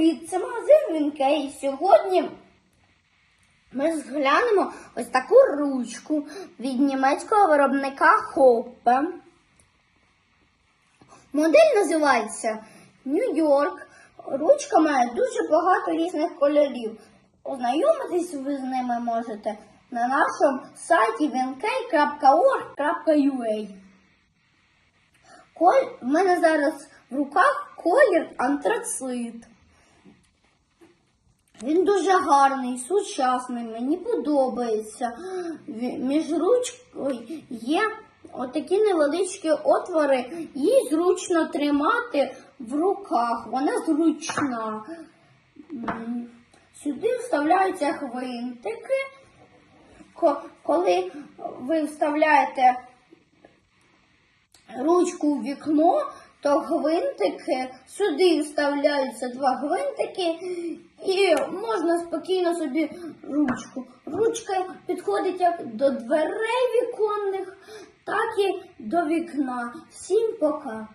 Віка, і сьогодні ми зглянемо ось таку ручку від німецького виробника Hoppe. Модель називається Нью-Йорк. Ручка має дуже багато різних кольорів. Ознайомитись ви з ними можете на нашому сайті vnkey.org.ua. Коль... В мене зараз в руках колір антрацит. Він дуже гарний, сучасний, мені подобається. Між ручкою є отакі невеличкі отвори, її зручно тримати в руках. Вона зручна. Сюди вставляються гвинтики. Ко- Коли ви вставляєте ручку у вікно, то гвинтики сюди вставляються два гвинтики, і можна спокійно собі ручку. Ручка підходить як до дверей віконних, так і до вікна. Всім пока.